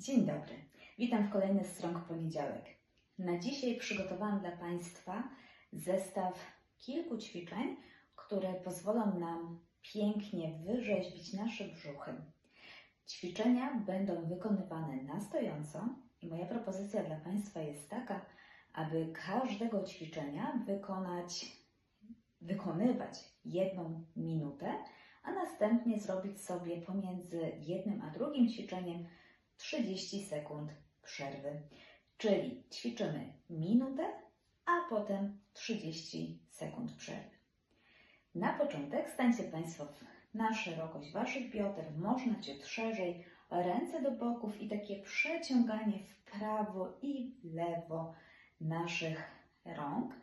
Dzień dobry. Witam w kolejny Strąg Poniedziałek. Na dzisiaj przygotowałam dla Państwa zestaw kilku ćwiczeń, które pozwolą nam pięknie wyrzeźbić nasze brzuchy. Ćwiczenia będą wykonywane na stojąco i moja propozycja dla Państwa jest taka, aby każdego ćwiczenia wykonać, wykonywać jedną minutę, a następnie zrobić sobie pomiędzy jednym a drugim ćwiczeniem 30 sekund przerwy. Czyli ćwiczymy minutę, a potem 30 sekund przerwy. Na początek stańcie Państwo na szerokość Waszych bioder, można ciut szerzej, ręce do boków i takie przeciąganie w prawo i w lewo naszych rąk.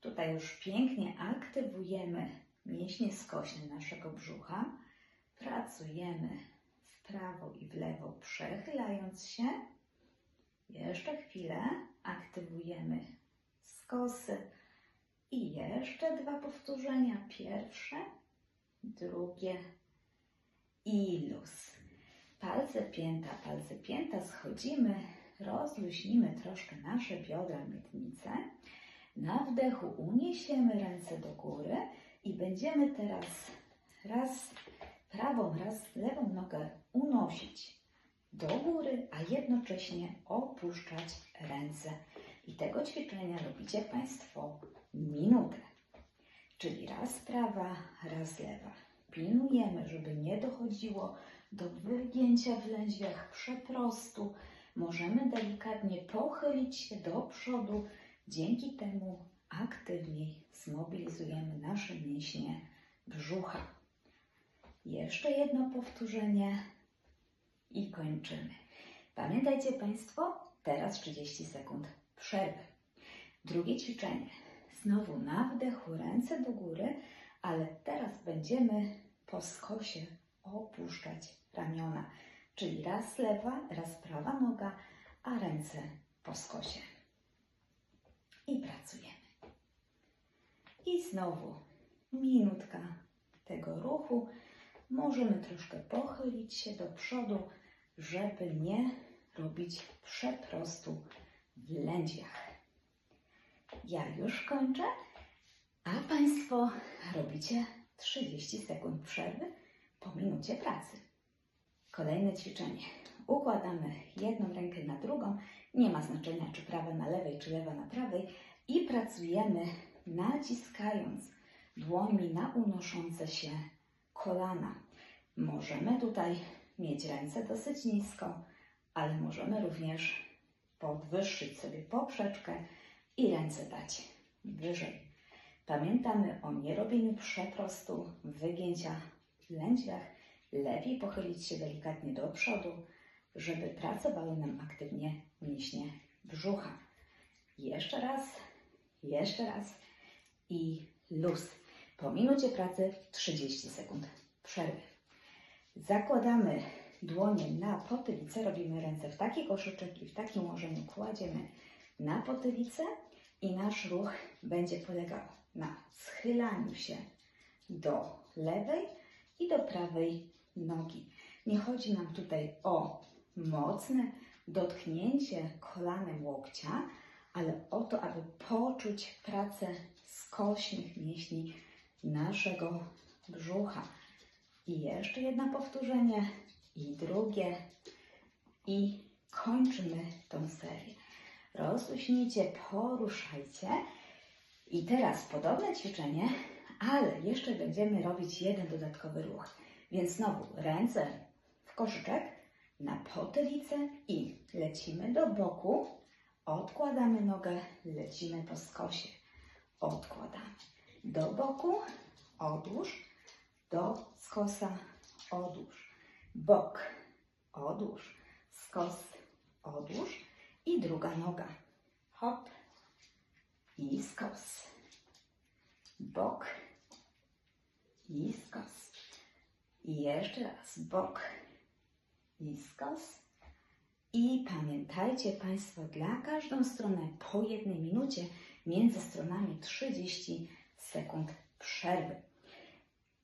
Tutaj już pięknie aktywujemy mięśnie skośne naszego brzucha. Pracujemy prawo i w lewo, przechylając się. Jeszcze chwilę aktywujemy skosy i jeszcze dwa powtórzenia. Pierwsze, drugie i luz. Palce pięta, palce pięta, schodzimy, rozluźnimy troszkę nasze biodra, miednicę. Na wdechu uniesiemy ręce do góry i będziemy teraz raz prawą, raz lewą nogę unosić do góry, a jednocześnie opuszczać ręce. I tego ćwiczenia robicie Państwo minutę. Czyli raz prawa, raz lewa. Pilnujemy, żeby nie dochodziło do wygięcia w lędźwiach przeprostu. Możemy delikatnie pochylić się do przodu. Dzięki temu aktywniej zmobilizujemy nasze mięśnie brzucha. Jeszcze jedno powtórzenie i kończymy. Pamiętajcie Państwo, teraz 30 sekund przerwy. Drugie ćwiczenie. Znowu na wdechu ręce do góry, ale teraz będziemy po skosie opuszczać ramiona. Czyli raz lewa, raz prawa noga, a ręce po skosie. I pracujemy. I znowu minutka tego ruchu. Możemy troszkę pochylić się do przodu, żeby nie robić przeprostu w lędźwiach. Ja już kończę, a Państwo robicie 30 sekund przerwy po minucie pracy. Kolejne ćwiczenie. Układamy jedną rękę na drugą, nie ma znaczenia czy prawa na lewej, czy lewa na prawej i pracujemy naciskając dłońmi na unoszące się kolana. Możemy tutaj mieć ręce dosyć nisko, ale możemy również podwyższyć sobie poprzeczkę i ręce dać wyżej. Pamiętamy o nierobieniu przeprostu, wygięcia w lędźwiach. Lepiej pochylić się delikatnie do przodu, żeby pracowały nam aktywnie mięśnie brzucha. Jeszcze raz, jeszcze raz i luz. Po minucie pracy 30 sekund przerwy. Zakładamy dłonie na potylicę, robimy ręce w taki koszyczek i w takim ułożeniu kładziemy na potylicę i nasz ruch będzie polegał na schylaniu się do lewej i do prawej nogi. Nie chodzi nam tutaj o mocne dotknięcie kolanem łokcia, ale o to, aby poczuć pracę skośnych mięśni naszego brzucha. I jeszcze jedno powtórzenie, i drugie, i kończymy tą serię. Rozluźnijcie, poruszajcie. I teraz podobne ćwiczenie, ale jeszcze będziemy robić jeden dodatkowy ruch. Więc znowu ręce w koszyczek, na potylicę i lecimy do boku, odkładamy nogę, lecimy po skosie, odkładamy do boku, odłóż, do skosa, odłóż, bok, odłóż, skos, odłóż i druga noga, hop i skos, bok i skos. I jeszcze raz bok i skos. I pamiętajcie Państwo, dla każdą stronę po jednej minucie, między stronami 30 sekund przerwy.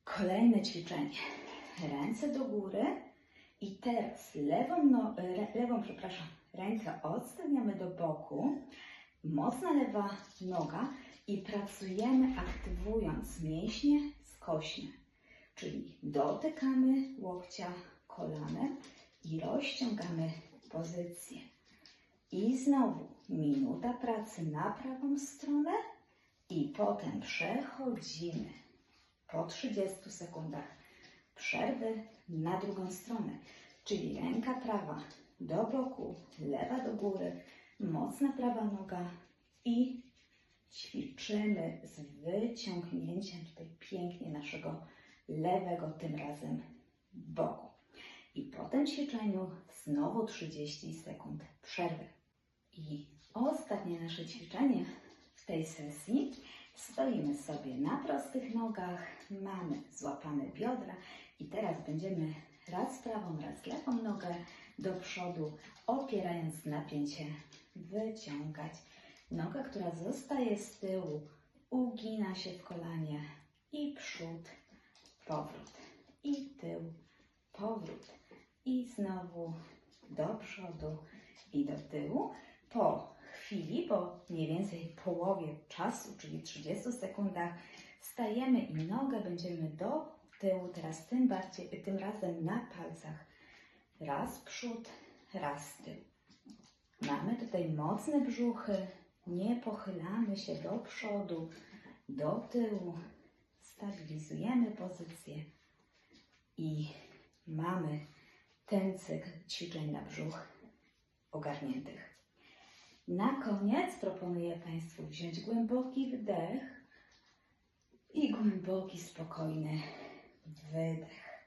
Kolejne ćwiczenie. Ręce do góry i teraz lewą, no, lewą przepraszam, przepraszam, rękę odstawiamy do boku, mocna lewa noga i pracujemy aktywując mięśnie skośne, czyli dotykamy łokcia kolanem i rozciągamy pozycję. I znowu minuta pracy na prawą stronę i potem przechodzimy po 30 sekundach przerwy na drugą stronę, czyli ręka prawa do boku, lewa do góry, mocna prawa noga i ćwiczymy z wyciągnięciem tutaj pięknie naszego lewego tym razem boku. I po tym ćwiczeniu znowu 30 sekund przerwy. I ostatnie nasze ćwiczenie tej sesji. Stoimy sobie na prostych nogach, mamy złapane biodra i teraz będziemy raz prawą, raz lewą nogę do przodu, opierając napięcie, wyciągać. Noga, która zostaje z tyłu, ugina się w kolanie i przód, powrót i tył, powrót i znowu do przodu i do tyłu. Po chwili, po mniej więcej połowie czasu, czyli 30 sekundach, stajemy i nogę będziemy do tyłu, teraz tym bardziej, tym razem na palcach. Raz przód, raz tył. Mamy tutaj mocne brzuchy, nie pochylamy się do przodu, do tyłu, stabilizujemy pozycję i mamy ten cykl ćwiczeń na brzuch ogarniętych. Na koniec proponuję Państwu wziąć głęboki wdech i głęboki, spokojny wydech.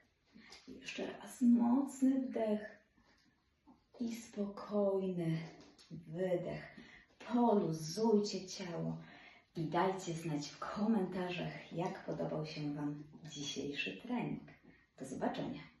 Jeszcze raz mocny wdech i spokojny wydech. Poluzujcie ciało i dajcie znać w komentarzach, jak podobał się Wam dzisiejszy trening. Do zobaczenia.